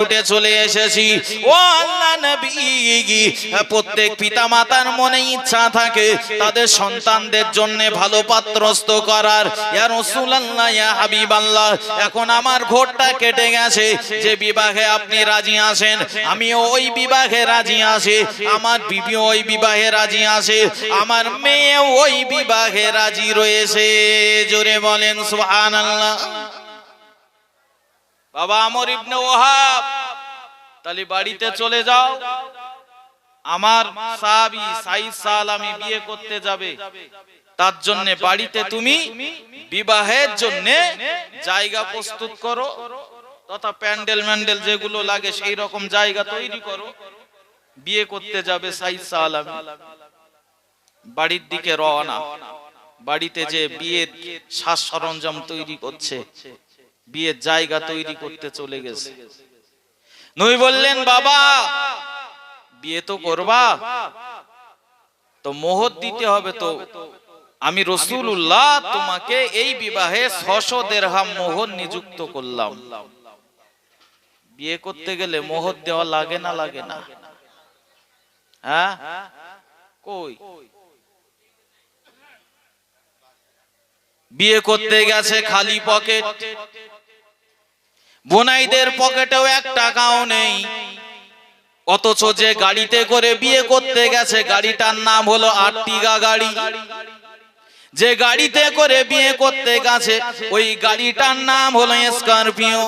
ছুটে চলে এসেছি। ও আল্লাহ নবী, প্রত্যেক পিতা মাতার মনে ইচ্ছা থাকে তাদের সন্তানদের জন্য ভালো পাত্রস্থ করার। ইয়া রাসূলুল্লাহ, ইয়া হাবিবাল্লাহ, এখন আমার ঘোরটা কেটে গেছে। যে বিবাহে আপনি রাজি আছেন, আমিও ওই বিবাহে রাজি আছি। আমার বিবি ওই বিবাহে রাজি আছে। আমার মেয়ে ওই বিবাহে রাজি রয়েছে। জোরে বলেন, সুবহানাল্লাহ। বাবা আমর ইবনে ওহাব তাহলে বাড়িতে চলে যাও। আমার সাহাবী সাইদ সালামি বিয়ে করতে যাবে। তার জন্য বাড়িতে তুমি বিবাহের জন্য জায়গা প্রস্তুত করো, তথা প্যান্ডেল ম্যান্ডেল যেগুলো লাগে সেই রকম জায়গা তৈরি করো। বিয়ে করতে যাবে সাইদ সালামি। বাড়ির দিকে রওনা। বাড়িতে যে বিয়ের সাজ সরঞ্জাম তৈরি করছে বিয়ের জায়গা তৈরি করতে চলে গেছে। নই বললেন, বাবা, বিয়ে তো করবা। তো মোহর দিতে হবে তো। আমি রসুল্লাহ তোমাকে এই বিবাহে ছশো দেড়হাম মোহর নিযুক্ত করলাম। বিয়ে করতে গেলে মোহর দেওয়া লাগে না লাগে না? হ্যাঁ? কই? বিয়ে করতে গেছে খালি পকেট। বোনাইদের পকেটেও এক টাকাও নেই। অথচ যে গাড়িতে করে বিয়ে করতে গেছে, গাড়িটার নাম হলো আটটিগা গাড়ি। যে গাড়িতে করে বিয়ে করতে গেছে, ওই গাড়িটার নাম হলো স্করপিও।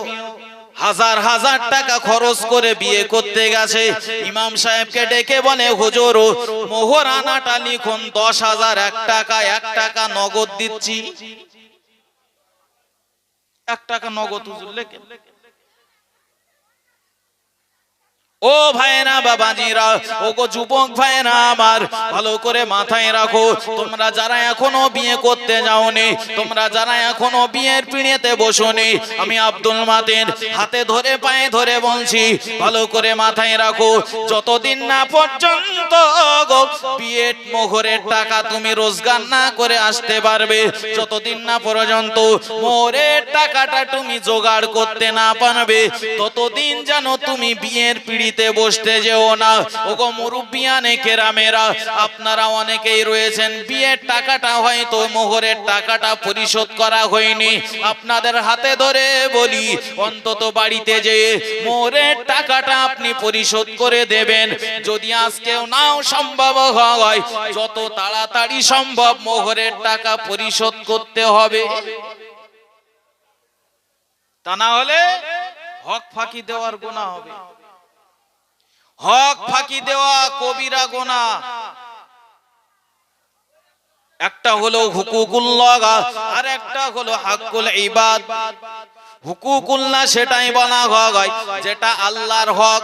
হাজার হাজার টাকা খরচ করে বিয়ে করতে গেছে। ইমাম সাহেবকে ডেকে বলে, হুজুর মোহর আনাটা লিখুন, দশ হাজার, এক টাকা এক টাকা নগদ দিচ্ছি। এক টাকা নগদ হুজুর লেখেন। ও ভাইরা বাবাজিরা ও গো যুবক ভাইরা আমার, ভালো করে মাথায় রাখো। তোমরা যারা এখনও বিয়ে করতে যাওনি, তোমরা যারা এখনও বিয়ের পিড়িতে বসোনি, আমি আব্দুল মাতের হাতে ধরে পায়ে ধরে বলছি, ভালো করে মাথায় রাখো। যতদিন না পর্যন্ত গো বিয়ের মোহরের টাকা তুমি রোজগার না করে আসতে পারবে, যতদিন না পর্যন্ত মোহরের টাকাটা তুমি জোগাড় করতে না পারবে, ততদিন যেন তুমি বিয়ের পিড়িতে বসতে যেও না। ওগো মুরব্বিয়ানে কেরামেরা, আপনারা অনেকেই রয়েছেন, বিয়ের টাকাটা হয়তো মোহরের টাকাটা পরিশোধ করা হয়নি। আপনাদের হাতে ধরে বলি, অন্তত বাড়িতে যে মোহরের টাকাটা আপনি পরিশোধ করে দেবেন, যদি আজকেও নাও সম্ভব হয়, যত তাড়াতাড়ি সম্ভব মোহরের টাকা পরিশোধ করতে হবে। তা না হলে হক ফাঁকি দেওয়ার গুণা হবে। হক ফাঁকি দেওয়া কবিরা গোনা। একটা হলো হুকুকুল্লাহ আর একটা হলো হাক্কুল ইবাদ। হুকুকুল্লাহ সেটাই বলা হয়, যেটা আল্লাহর হক।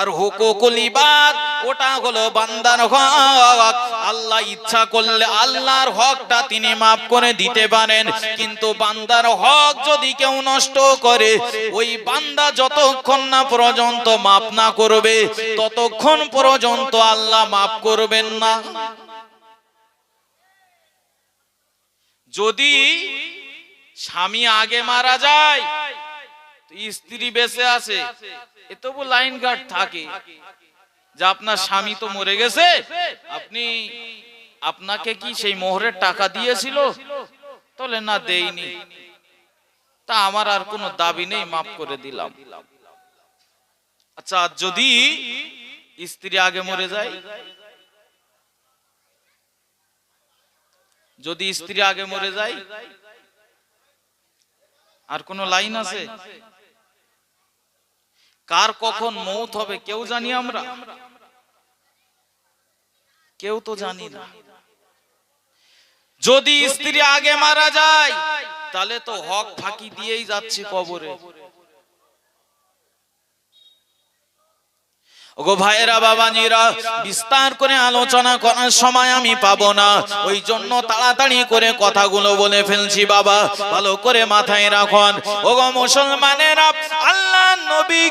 আর হুকুকুল ইবাদ ওটা হলো বান্দার হক। আল্লাহ ইচ্ছা করলে আল্লাহর হকটা তিনি মাফ করে দিতে পারেন। কিন্তু বান্দার হক যদি কেউ নষ্ট করে, ওই বান্দা যতক্ষণ না পর্যন্ত মাফ না করবে, ততক্ষণ পর্যন্ত আল্লাহ মাফ করবেন না। যদি স্বামী আগে মারা যায় স্ত্রী বেঁচে আছে, এ তবু লাইন গার্ড থাকে। যে আপনার স্বামী তো মরে গেছে, আপনি আপনাকে কি সেই মোহরের টাকা দিয়েছিল? তাহলে না দেইনি তা আমার আর কোনো দাবি নেই, মাফ করে দিলাম। আচ্ছা যদি স্ত্রী আগে মরে যায়? যদি স্ত্রী আগে মরে যায়? আর কোন লাইন আছে? কার কখন মৌত হবে, কেউ জানি আমরা। কেউ তো জানি না। যদি স্ত্রী আগে মারা যায় তাহলে তো হক ফাঁকি দিয়েই যাচ্ছে কবরে। ওগো ভাইয়েরা বাবাজিরা বিস্তার করে আলোচনা করার সময় আমি পাবো না। ওই জন্য তাড়াতাড়ি করে কথাগুলো বলে ফেলছি বাবা। ভালো করে মাথায় রাখুন। ওগো মুসলমানেরা আল্লাহ নবী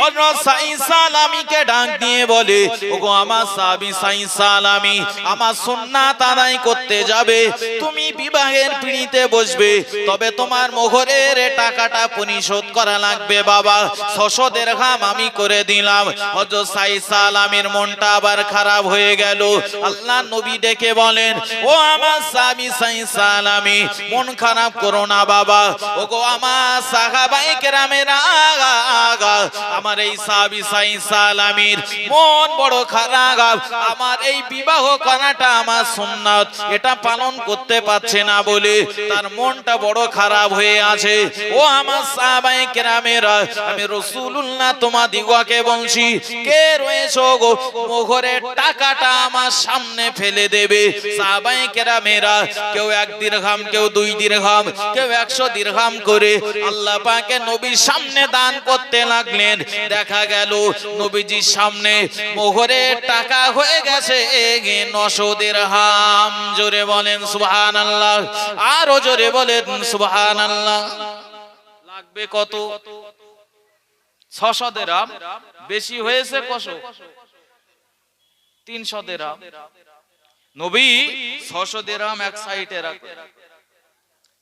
হযরত সাই সালামীকে ডাক দিয়ে বলে, ওগো আমার সাহাবী সাই সালামী, আমার সুন্নাত আদায় করতে যাবে, তুমি বিবাহের পিড়িতে বসবে, তবে তোমার মোহরের টাকাটা পরিশোধ করা লাগবে বাবা, ছশো দেড়হাম আমি করে দিলাম। হযরত সাই সালামের মনটা আবার খারাপ হয়ে গেল। আল্লাহ নবী ডেকে বলেন, ও আমার সাহাবী সাই সালামী, মন খারাপ করো না বাবা। ওগো আমার সাহাবায়ে কেরামের আমার এই সাহাবী সাই সালামীর মন বড় খারাপ আমার এই বিবাহ করাটা আমার সুন্নাত, এটা পালন করতে পারছে না বলে তার মনটা বড় খারাপ হয়ে আছে। ও আমার কেরামেরা, আমি বলছি, কে রয়েছো গো? মোহরের টাকাটা আমার সামনে ফেলে দেবে। সাহাবায়ে কেরামেরা, কেউ এক দিরহাম কেউ দুই দিরহাম কেউ একশো দিরহাম করে আল্লাহ পাকে নবীর সামনে দান করতে লাগলেন। দেখা গেল নবীজির সামনে মোহরের টাকা হয়ে গেছে। নশো দিরহাম জোরে বলেন সুবহান আল্লাহ আরও জোরে বলেন সুবহান আল্লাহ লাগবে কত? ছশো দেরাম বেশি হয়েছে কশো তিনশো দেরাম নবী ছশো দেরাম এক সাইডে রাখে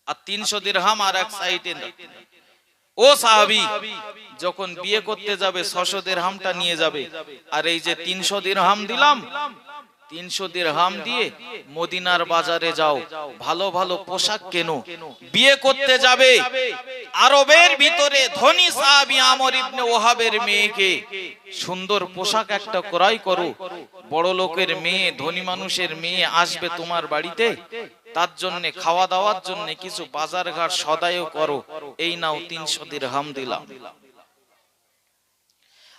আর তিনশো দিরহাম আর এক সাইডে ও সাহাবি, যখন বিয়ে করতে যাবে, ছশো দিরহামটা নিয়ে যাবে। আর এই যে তিনশো দিরহাম দিলাম, তিনশো দিরহাম দিয়ে মদিনার বাজারে যাও, ভালো ভালো পোশাক কেনো, বিয়ে করতে যাবে। আরবের ভিতরে ধনী সাহাবি আমর ইবনে ওহাবের মেয়েকে সুন্দর পোশাক একটা ক্রয় করো বড় লোকের মেয়ে, ধনী মানুষের মেয়ে আসবে তোমার বাড়িতে তার জন্য খাওয়া দাওয়ার জন্য কিছু বাজার ঘাট সদায়ও করো। এই নাও তিনশো দিরহাম দিলাম।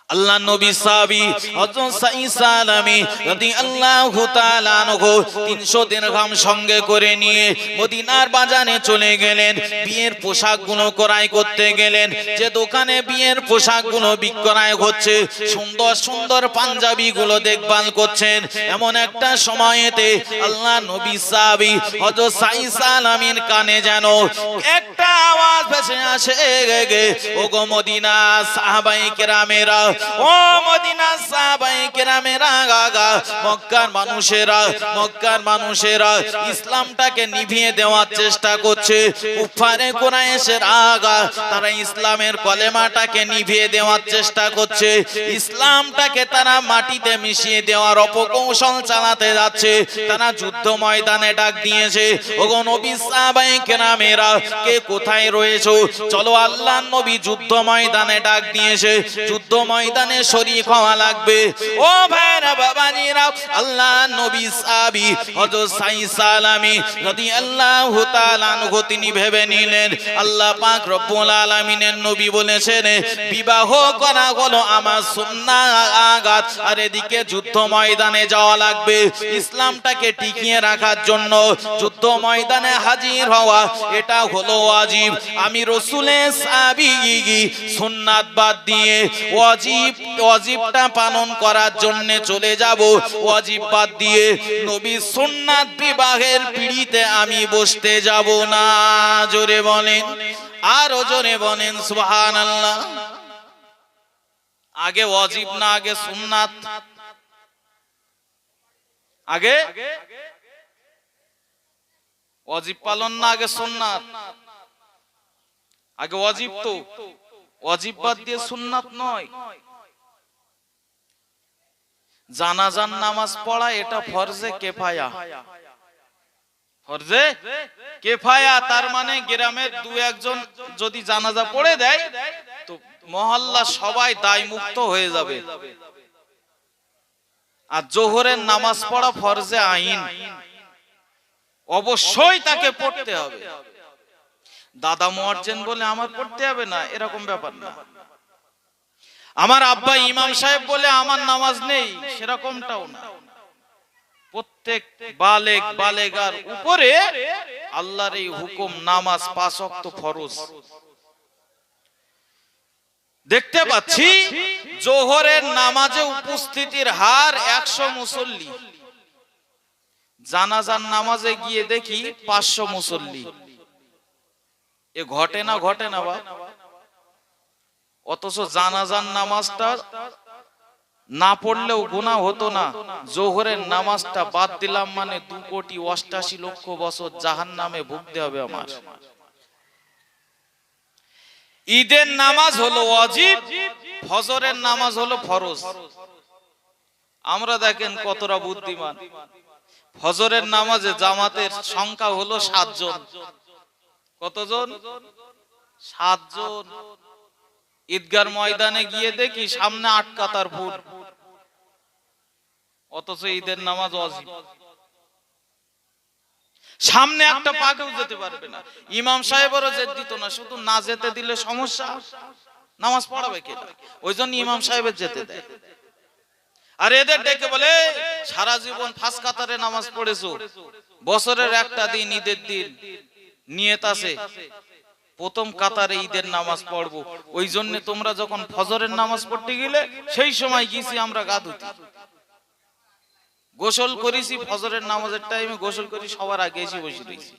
আল্লাহ নবী সাহাবী হযরত সাঈদ সালামী রাদিয়াল্লাহু তাআলা আনহু 300 দিরহাম সঙ্গে করে নিয়ে মদিনার বাজারে চলে গেলেন। বিয়ের পোশাকগুলো ক্রয় করতে গেলেন। যে দোকানে বিয়ের পোশাকগুলো বিক্রয় হচ্ছে, সুন্দর সুন্দর পাঞ্জাবিগুলো দেখভাল করছেন। এমন একটা সময়েতে আল্লাহ নবী সাহাবী হযরত সাঈদ সালামীর কানে যেন একটা আওয়াজ ভেসে আসে ওগো মদিনা সাহাবায়ে কেরামেরা ও মদিনা সাহাবায়ে কেরামেরা গাগা মক্কার মানুষেরা মক্কার মানুষেরা ইসলামটাকে নিভিয়ে দেওয়ার চেষ্টা করছে। কুফারে কুরাইশের আগা, তারা ইসলামের কলেমাটাকে নিভিয়ে দেওয়ার চেষ্টা করছে। ইসলামটাকে তারা মাটিতে মিশিয়ে দেওয়ার অপকৌশল চালাতে যাচ্ছে। তারা যুদ্ধ ময়দানে ডাক দিয়েছে, ওগো নবী সাহাবায়ে কেরামেরা, কে কোথায় রয়েছো? চলো আল্লাহ নবী যুদ্ধ ময়দানে ডাক দিয়েছে। যুদ্ধ ময়দানে শরীক হওয়া লাগবে। ও ভাইরা বাবাজিরা, আল্লাহ নবী সাহাবী হযরত সাই সালামি রাদিয়াল্লাহু তাআলা আনহু, তিনি ভেবে নিলেন, আল্লাহ পাক রব্বুল আলামিনের নবী বলেছেন, বিবাহ করা হলো আমার সুন্নাহ আগাত আর এদিকে যুদ্ধ ময়দানে যাওয়া লাগবে। ইসলামটাকে টিকিয়ে রাখার জন্য যুদ্ধ ময়দানে হাজির হওয়া, এটা হলো ওয়াজিব। আমি রসুলের সাবি সুন্নাত বাদ দিয়ে ওয়াজিব ওয়াজিবটা পালন করার জন্য চলে যাব। ওয়াজিব বাদ দিয়ে নবী সুন্নাত বিবাহের পিড়িতে আমি বসতে যাব না। জোরে বলেন, আরও জোরে বলেন, সুবহানাল্লাহ। আগে ওয়াজিব না, আগে সুন্নাত। আগে? ওয়াজিব পালন না, আগে সুন্নাত। আগে ওয়াজিব তো। ওয়াজিব বাদ দিয়ে সুন্নাত নয়। জানাজান নামাজ পড়া এটা ফরজে কেফায়া। ফরজে কেফায়া তার মানে গ্রামের দু একজন যদি জানাজা পড়ে দেয় তো মহল্লা সবাই দায় মুক্ত হয়ে যাবে। আর জোহরের নামাজ পড়া ফরজে আইন। অবশ্যই তাকে পড়তে হবে। দাদা মোয়ার্জেন বলে আমার পড়তে হবে না, এরকম ব্যাপার না। আমার আব্বা ইমাম সাহেব বলে আমার নামাজ নেই, সেরকমটাও না। প্রত্যেক বালেক, বালেগার উপরে আল্লাহর এই হুকুম, নামাজ পাঁচ ওয়াক্ত ফরজ। দেখতে পাচ্ছি, জোহরের নামাজে উপস্থিতির হার একশো মুসল্লি। জানাজার নামাজে গিয়ে দেখি পাঁচশো মুসল্লি। এ ঘটে না ঘটে না বা অথচ জানাজান নামাজটা না পড়লেও গুনাহ হতো না। জোহরের নামাজটা বাদ দিলাম মানে দু কোটি অষ্টাশি লক্ষ বছর জাহান নামে ভুগতে হবে আমার। ঈদের নামাজ হলো অজিব ফজরের নামাজ হলো ফরজ। আমরা দেখেন কতটা বুদ্ধিমান। ফজরের নামাজে জামাতের সংখ্যা হলো সাতজন। কতজন? সাতজন। ঈদগার ময়দানে গিয়ে দেখি সামনে আট কাতার ফুট অথচ ঈদের নামাজ অজিব। সামনে একটা পাকেও যেতে পারবে না। ইমাম সাহেবেরও যেত দিত না, শুধু না যেতে দিলে সমস্যা। নামাজ পড়াবে কে? ওই জন্য ইমাম সাহেবের যেতে দেয়। আর এদের ডেকে বলে সারা জীবন ফাঁস কাতারে নামাজ পড়েছো। বছরের একটা দিন, ঈদের দিন। নিয়ত আছে। প্রথম কাতারে ঈদের নামাজ পড়ব। ওই জন্য তোমরা যখন ফজরের নামাজ পড়তে গেলে সেই সময় গিয়েছি আমরা গা ধুতি গোসল করেছি, ফজরের নামাজের টাইমে গোসল করি, সবার আগে এসে বসে রয়েছি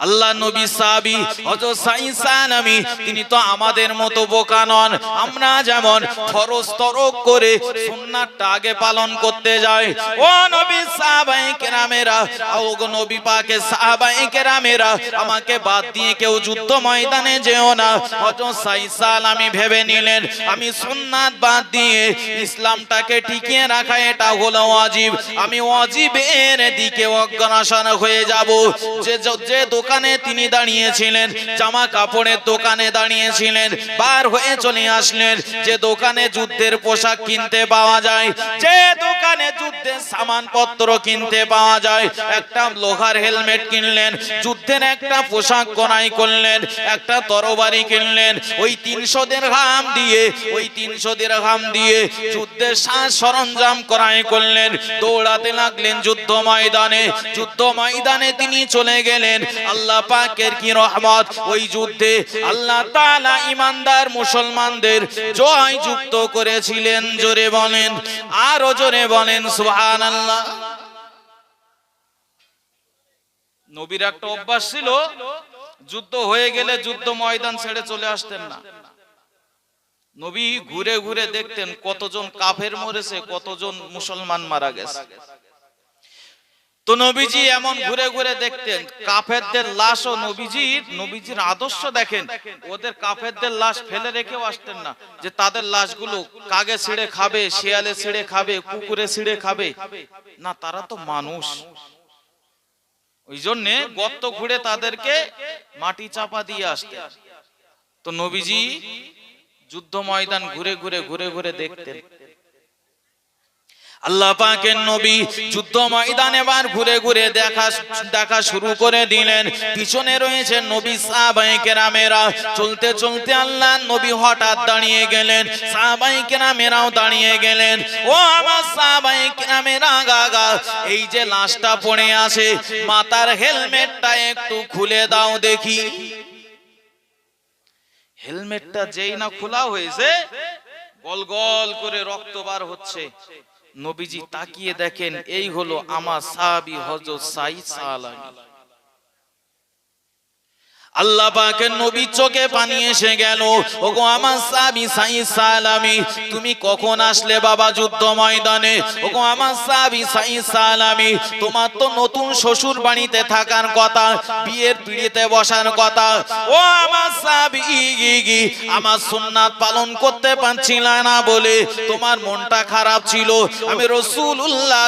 আল্লাহ নবী সাহাবী, হযরত সাইসান আমি তিনি তো আমাদের মতো বোকা নন। আমরা যেমন ফরজ তরক করে সুন্নাতটা আগে পালন করতে যাই। ও নবী সাহাবায়ে কেরামেরা ও নবী পাকে সাহাবায়ে কেরামেরা, আমাকে বাদ দিয়ে কেউ যুদ্ধ ময়দানে যেও না। হযরত সাইসান আমি ভেবে নিলেন, আমি সুন্নাত বাদ দিয়ে ইসলামটাকে টিকিয়ে রাখা, এটা হলো ওয়াজিব। আমি ওয়াজিবের দিকে অগ্রসর হয়ে যাব। যে যে দোকানে তিনি দাঁড়িয়েছিলেন, জামা কাপড়ের দোকানে দাঁড়িয়েছিলেন। বার হয়ে চলে আসলেন, যে দোকানে যুদ্ধের পোশাক কিনতে পাওয়া যায়, যে দোকানে যুদ্ধের সামানপত্র কিনতে পাওয়া যায়। একটা লোহার হেলমেট কিনলেন, যুদ্ধের একটা পোশাক কনাই করলেন, একটা তরবারি কিনলেন। ওই তিনশো দের ঘাম দিয়ে, ওই তিনশো দের ঘাম দিয়ে যুদ্ধের সাজ সরঞ্জাম করাই করলেন। দৌড়াতে লাগলেন যুদ্ধ ময়দানে। যুদ্ধ ময়দানে তিনি চলে গেলেন। আল্লাহ পাকের কি রহমত? ওই যুদ্ধে আল্লাহ তাআলা ইমানদার মুসলমানদের জয় যুক্ত করেছিলেন, জোরে বলেন, আরও জোরে বলেন, সুবহানাল্লাহ। নবীর একটা অভ্যাস ছিল, যুদ্ধ হয়ে গেলে যুদ্ধ ময়দান ছেড়ে চলে আসতেন না। নবী ঘুরে ঘুরে দেখতেন কতজন কাফের মরেছে, কতজন মুসলমান মারা গেছে। তো নবীজি এমন ঘুরে ঘুরে দেখতেন কাফেরদের লাশ ও নবীজির নবীজির আদর্শ দেখেন। ওদের কাফেরদের লাশ ফেলে রেখেও আসতেন না। যে তাদের লাশগুলো কাগে ছিঁড়ে খাবে শিয়ালে ছিঁড়ে খাবে কুকুরে ছিঁড়ে খাবে। না তারা তো মানুষ। ওই জন্যে গর্ত ঘুরে তাদেরকে মাটি চাপা দিয়ে আসতেন। তো নবীজি যুদ্ধ ময়দান ঘুরে ঘুরে ঘুরে ঘুরে দেখতেন। আল্লাহ পাকের নবী যুদ্ধ ময়দানে বার ঘুরে ঘুরে দেখা দেখা শুরু করে দিলেন। পিছনে রয়েছে নবী সাহাবায়ে কেরামেরা। চলতে চলতে আল্লাহ নবী হঠাৎ দাঁড়িয়ে গেলেন। সাহাবায়ে কেরামেরাও দাঁড়িয়ে গেলেন। ও আমার সাহাবায়ে কেরামেরা গাগা এই যে লাশটা পড়ে আছে, মাথার হেলমেটটা একটু খুলে দাও দেখি। হেলমেটটা যেই না খোলা হয়েছে, গল গল করে রক্ত বার হচ্ছে। নবীজি তাকিয়ে দেখেন এই হলো আমার সাহাবি হজরত সাইদ সালামি আল্লাহ পাকের নবী চোখে পানি এসে গেল। ওগো আমার সাবি সাই সালামি, তুমি কখন আসলে বাবা যুদ্ধ ময়দানে? ওগো আমার সাবি সাই সালামি, তোমার তো নতুন শ্বশুর বাড়িতে থাকার কথা, বিয়ের পিড়িতে বসার কথা। ও আমার সাবি আমার সুন্নাত পালন করতে পারছিল না বলে তোমার মনটা খারাপ ছিল। আমি রসুল্লাহ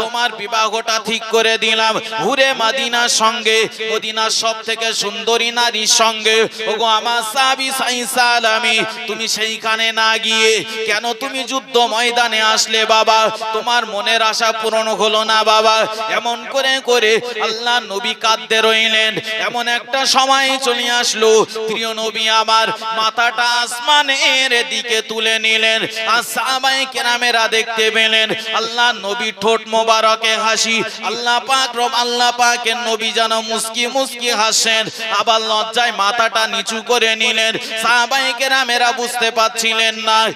তোমার বিবাহটা ঠিক করে দিলাম। ঘুরে মাদিনার সঙ্গে, মদিনার সব থেকে সুন্দরী নারীর সঙ্গে। ওগো আমার সাবি সাই সালামি তুমি সেইখানে না গিয়ে কেন তুমি যুদ্ধ ময়দানে আসলে বাবা? তোমার মনের আশা পূরণ হলো না বাবা। এমন করে করে আল্লাহ নবী কাঁদতে রইলেন। এমন একটা সময় চলে আসলো। প্রিয় নবী আমার মাথাটা আসমানের দিকে তুলে নিলেন আর সাহাবায়ে কেরামেরা দেখতে পেলেন, আল্লাহ নবী ঠোঁট মোবারকে হাসি, আল্লাহ পাক রব, আল্লাহ পাকের নবী যেন মুস্কি মুস্কি হাসেন। আবার লজ্জায় মাথাটা নিচু করে নিলেন। সাহাবায়ে কেরামেরা বুঝতে পারছিলেন না।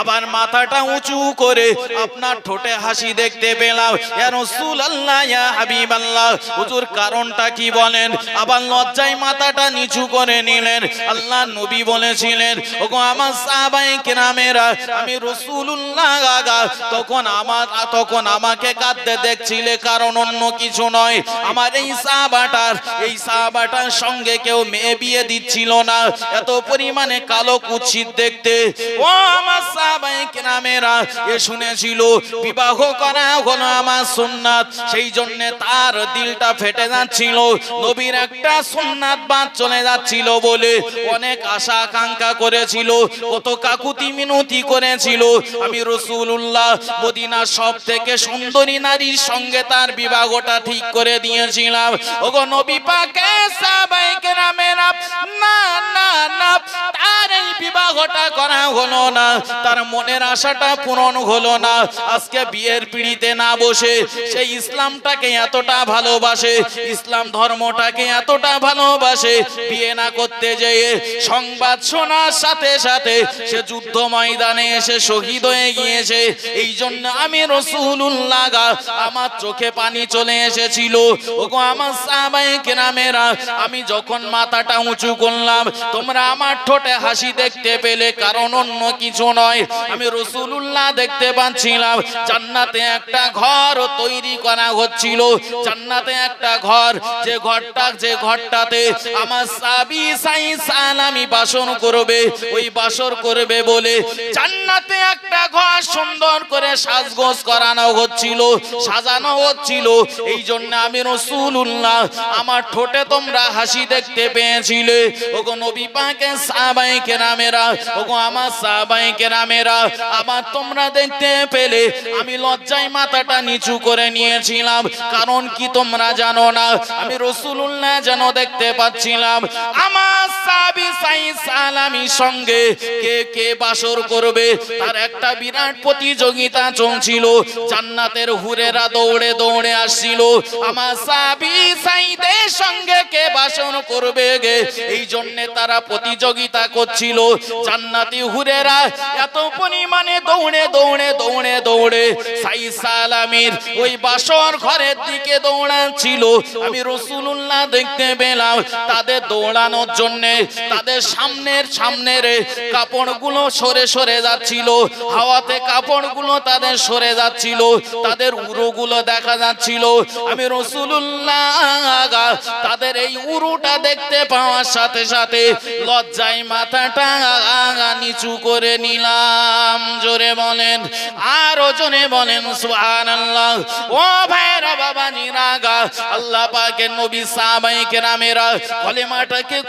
আবার আবার আল্লাহ নবী বলেছিলেন আমার সাহাবায়ে কেরামেরা, আমি তখন আমার তখন আমাকে কাঁদতে দেখছিলে, কারণ অন্য কিছু নয়। আমার এই সাহাবাটার এই সাহাবাটার সঙ্গে কেউ মেয়ে বিয়ে দিচ্ছিল না। এত পরিমাণে কালো কুৎসিত দেখতে। ও আমার সাহাবায়ে কেরামেরা, এ শুনেছিল, বিবাহ করা হলো আমার সুন্নাত। সেই জন্য তার দিলটা ফেটে যাচ্ছিল। নবীর একটা সুন্নাত বাদ চলে যাচ্ছিল বলে অনেক আশা আকাঙ্ক্ষা করেছিল। কত কাকুতি মিনতি করেছিল। আমি রসুল্লাহ মদিনা সব থেকে সুন্দরী নারীর সঙ্গে তার বিবাহটা ঠিক করে দিয়েছিলাম। ওগো নবী পাকে সাহাবায়ে কেরামেরা, না না না, তার এই বিবাহটা করা হলো না। তার মনের আশাটা পূরণ হলো না। আজকে বিয়ের পিড়িতে না বসে সেই ইসলামটাকে এতটা ভালোবাসে, ইসলাম ধর্মটাকে এতটা ভালোবাসে, বিয়ে না করতে যেয়ে সংবাদ শোনার সাথে সাথে সে যুদ্ধ ময়দানে এসে শহীদ হয়ে গিয়েছে। এই জন্য আমি রসুল্লাহ আমার চোখে পানি চলে এসেছিল। আমার সাহাবায়ে কেরামেরা, আমি যখন মাথাটা উঁচু করলাম, তোমরা আমার ঠোঁটে হাসি দেখতে পেলে, কারণ অন্য কিছু নয়। আমি রসুল্লাহ দেখতে পাচ্ছিলাম, জান্নাতে একটা ঘর তৈরি করা হচ্ছিল। জান্নাতে একটা ঘর, যে ঘরটা, যে ঘরটাতে আমার সাবি সাই সালামি বাসন করবে, ওই বাসর করবে বলে জান্নাতে একটা ঘর সুন্দর করে সাজগোজ করানো হচ্ছিল, সাজানো হচ্ছিল। এই জন্য আমি রসুল রসুল্লাহ আমার ঠোঁটে তোমরা হাসি দেখতে পেয়েছিলে। ওগো নবী পাকে সাহাবাই কেরামেরা, ওগো আমার সাহাবাই কেরামেরা আমার তোমরা দেখতে পেলে, আমি লজ্জায় মাথাটা নিচু করে নিয়েছিলাম। কারণ কি তোমরা জানো না, আমি রসুল্লাহ যেন দেখতে পাচ্ছিলাম। আমার সাবি সাই সালামি সঙ্গে কে কে বাসর করবে, তার একটা বিরাট প্রতিযোগিতা চলছিল। জান্নাতের হুরেরা দৌড়ে দৌড়ে আসছিল আমার সাবি সাইদের সঙ্গে কে বাসন করবে গে? এই জন্য তারা প্রতিযোগিতা করছিল। জান্নাতি হুরেরা এত পরিমাণে দৌড়ে দৌড়ে দৌড়ে দৌড়ে সাই সালামির ওই বাসর ঘরের দিকে দৌড়াচ্ছিল। আমি রসুল্লাহ দেখতে পেলাম তাদের দৌড়ানোর জন্যে তাদের সামনের সামনের কাপড়গুলো সরে সরে যাচ্ছিল। হাওয়াতে কাপড়গুলো তাদের সরে যাচ্ছিল, তাদের উরুগুলো দেখা যাচ্ছিল। আমি রসুল্লাহ তাদের এই উরুটা দেখতে পাওয়ার সাথে সাথে লজ্জায় মাথাটা নিচু করে নিলাম। জোরে বলেন, আরও জোরে বলেন ও ভাইরা বাবা নিরাগা আল্লাহ পাকের নবী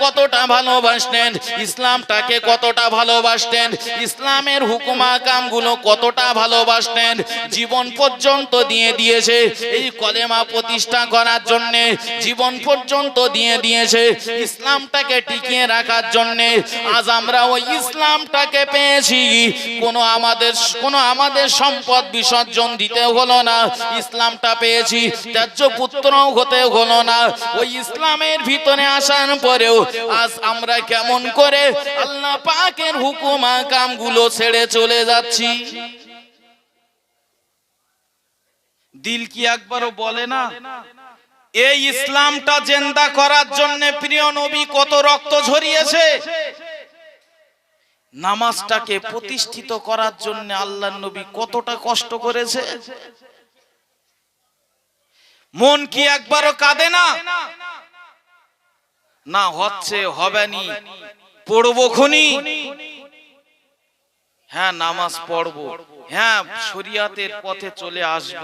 কতটা ভালোবাসতেন, ইসলামটাকে কতটা ভালোবাসতেন, ইসলামের হুকুমা কামগুলো কতটা ভালোবাসতেন জীবন পর্যন্ত দিয়ে দিয়েছে। এই কলেমা প্রতিষ্ঠা করার জন্য, জীবন পর্যন্ত দিয়ে দিয়েছে। ইসলামটাকে টিকিয়ে রাখার জন্য আজ আমরা ওই ইসলামটাকে পেয়েছি। কোনো আমাদের কোনো আমাদের সম্পদ বিসর্জন দিতে হলো না। ইসলামটা পেয়েছি, ত্যায্য পুত্র হতে হলো না। ওই ইসলামের ভিতরে আসার পরেও আজ আমরা কেমন করে আল্লাহ পাকের হুকুমা কামগুলো ছেড়ে চলে যাচ্ছি। দিল কি একবারও বলে না? এই ইসলামটা জেন্দা করার জন্য প্রিয় নবী কত রক্ত ঝরিয়েছে। নামাজটাকে প্রতিষ্ঠিত করার জন্য আল্লাহ নবী কতটা কষ্ট করেছে। মন কি একবারও কাঁদে না? না, হচ্ছে হবে হবেনি, পড়ব খুনি। হ্যাঁ নামাজ পড়ব। হ্যাঁ শরিয়াতের পথে চলে আসব।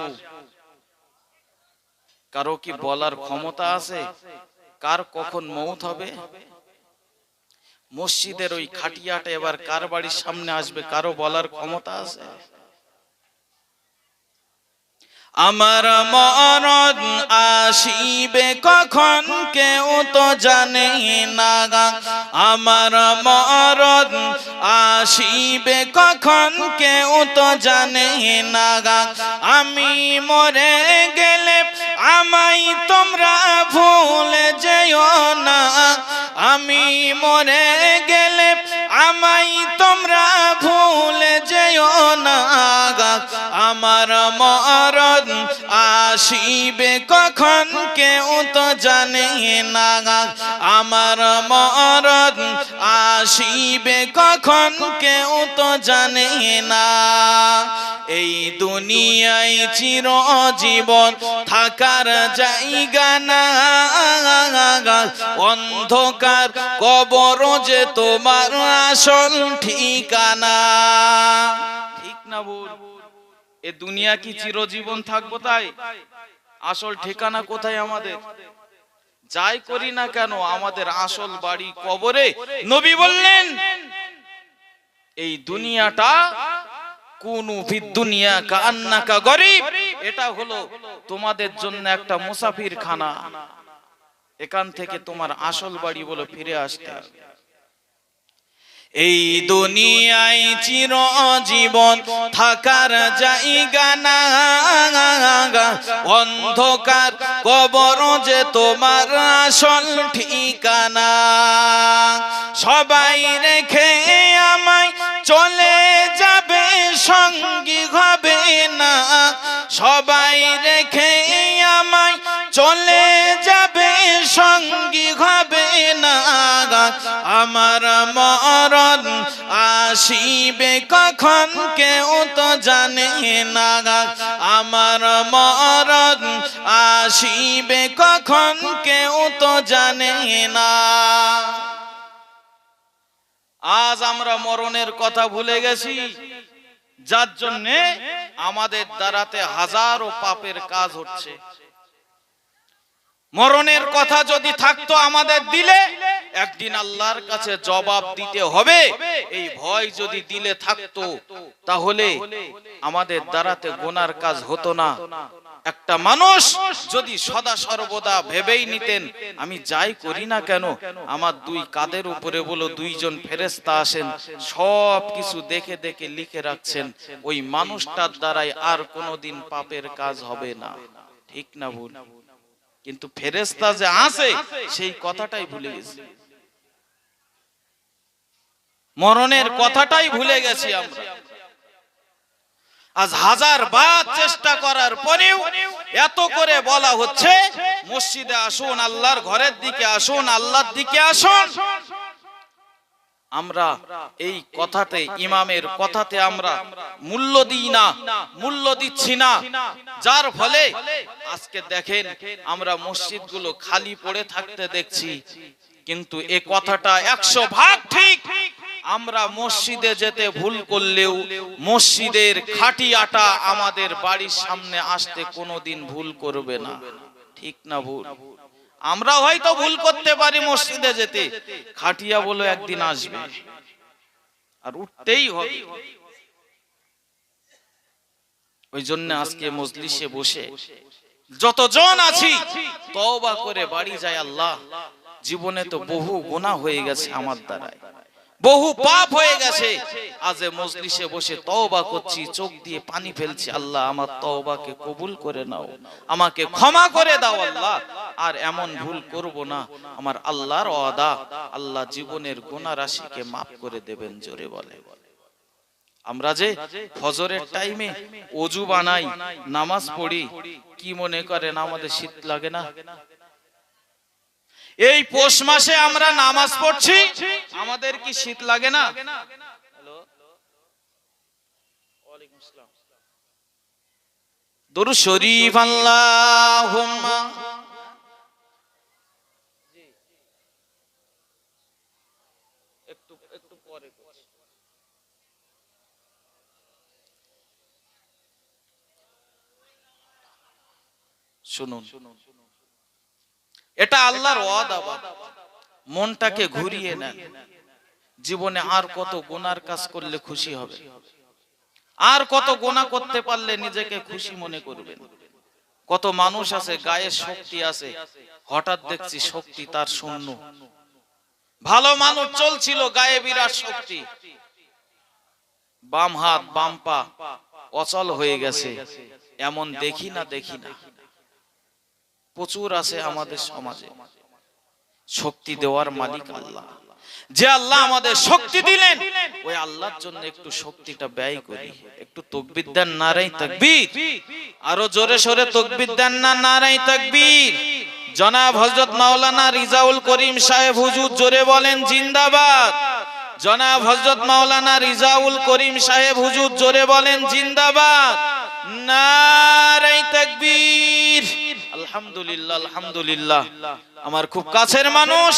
কারও কি বলার ক্ষমতা আছে? কার কখন মৌত হবে? মসজিদের ওই খাটিয়াটা এবার কার বাড়ির সামনে আসবে? কারও বলার ক্ষমতা আছে? আমার মরণ আসিবে কখন? কেউ তো জানে না আমার মরণ আসিবে কখন? কেউ তো জানে না আমি মরে গেলে আমাই তোমরা ভুলে যেও না। আমি মরে গেলে আমাই তোমরা ভুলে যেও না আমার মরণ আসিবে কখন কেউ তো জানে না। আমার মরণ আসিবে কখন কেউ তো জানে না। এই দুনিয়ায় চির জীবন থাকার জায়গা না। অন্ধকার কবর যে তোমার আসল ঠিকানা। ঠিক না এ দুনিয়া কি চিরজীবন থাকব তাই? আসল ঠিকানা কোথায় আমাদের? যাই করি না কেন আমাদের আসল বাড়ি কবরে? নবী বললেন, এই দুনিয়াটা কোন দুনিয়া কান্নাকা গরিব। এটা হলো তোমাদের জন্য একটা মুসাফির খানা এখান থেকে তোমার আসল বাড়ি বলে ফিরে আসতে হবে। এই দুনিয়ায় চির জীবন থাকার জায়গা না। অন্ধকার কবর যে তোমার আসল ঠিকানা। সবাই রেখে আমায় চলে যাবে, সঙ্গী হবে না। সবাই রেখে আমায় চলে যাবে, সঙ্গী আমার মরণ আসিবে কখন? কেউ তো জানে না। আমার মরণ আসিবে কখন? কেউ তো জানে না। আজ আমরা মরণের কথা ভুলে গেছি। যার জন্যে আমাদের দ্বারাতে হাজারো পাপের কাজ হচ্ছে। মরণের কথা যদি থাকতো আমাদের দিলে, একদিন আল্লাহর কাছে জবাব দিতে হবে। এই ভয় যদি দিলে থাকতো, তাহলে আমাদের দ্বারাতে গোনার কাজ হতো না। একটা মানুষ যদি সদা সর্বদা ভেবেই নিতেন, আমি যাই করি না কেন, আমার দুই কাদের উপরে বলো দুইজন ফেরেস্তা আসেন সব কিছু দেখে দেখে লিখে রাখছেন, ওই মানুষটার দ্বারাই আর কোনোদিন পাপের কাজ হবে না। ঠিক না ভুল? কিন্তু ফেরেস্তা যে আছে সেই কথাটাই ভুলে গেছি। মরণের কথাটাই ভুলে গেছি আমরা। আজ হাজার বার চেষ্টা করার পরেও এত করে বলা হচ্ছে মসজিদে আসুন আল্লাহর ঘরের দিকে আসুন। আল্লাহর দিকে আসুন। আমরা এই কথাতে ইমামের কথাতে আমরা মূল্য দিই না মূল্য দিচ্ছি না। যার ফলে আজকে দেখেন আমরা মসজিদগুলো খালি পড়ে থাকতে দেখছি। কিন্তু এ কথাটা একশো ভাগ ঠিক। আমরা মসজিদে যেতে ভুল করলেও মসজিদের খাটি আটা আমাদের বাড়ির সামনে আসতে কোনোদিন ভুল করবে না। ঠিক না ভুল। আমরা হয়তো ভুল করতে পারি মসজিদে যেতে। খাটিয়া বলে একদিন আসবে। আর উঠতেই হবে। ওই জন্য আজকে মজলিসে বসে যতজন আছি, তওবা করে বাড়ি যায় আল্লাহ। জীবনে তো বহু গোনা হয়ে গেছে আমার দ্বারায়। বহু পাপ হয়ে গেছে। আজ মজলিসে বসে তওবা করছি চোখ দিয়ে পানি ফেলছি আল্লাহ আমার তওবাকে কবুল করে নাও আমাকে ক্ষমা করে দাও আল্লাহ আর এমন ভুল করব না আমার আল্লাহর ওয়াদা আল্লাহ জীবনের গুনাহ রাশিকে মাফ করে দেবেন জোরে বলে। আমরা যে ফজরের টাইমে অজু বানাই নামাজ পড়ি কি মনে করেন আমাদের শীত লাগে না? এই পৌষ মাসে আমরা নামাজ পড়ছি। আমাদের কি শীত লাগে না? করছি। শুনুন। এটা আল্লাহর ওয়াদা মনটাকে ঘুরিয়ে নেন। জীবনে আর কত গোনার কাজ করলে খুশি হবে? আর কত গোনা করতে পারলে নিজেকে খুশি মনে করবেন। কত মানুষ আছে গায়ে শক্তি আছে। হঠাৎ দেখছি শক্তি তার শূন্য। ভালো মানুষ চলছিল গায়ে বিরাট শক্তি। বাম হাত বাম পা। অচল হয়ে গেছে। এমন দেখি না। দেখি না। প্রচুর আছে আমাদের সমাজে। শক্তি দেওয়ার মালিক আল্লাহ। যে আল্লাহ আমাদের শক্তি দিলেন ওই আল্লাহর জন্য একটু শক্তিটা ব্যয় করি। একটু তকবির দেন নারাই তাকবীর। আরও জোরে সোরে তকবির দেন না নারাই তাকবীর। জনাব হযরত মাওলানা রিজাউল করিম সাহেব হুজুর জোরে বলেন জিন্দাবাদ। জনাব হযরত মাওলানা রিজাউল করিম সাহেব হুজুর জোরে বলেন জিন্দাবাদ। নারাই তাকবীর। আলহামদুলিল্লাহ আলহামদুলিল্লাহ। আমার খুব কাছের মানুষ।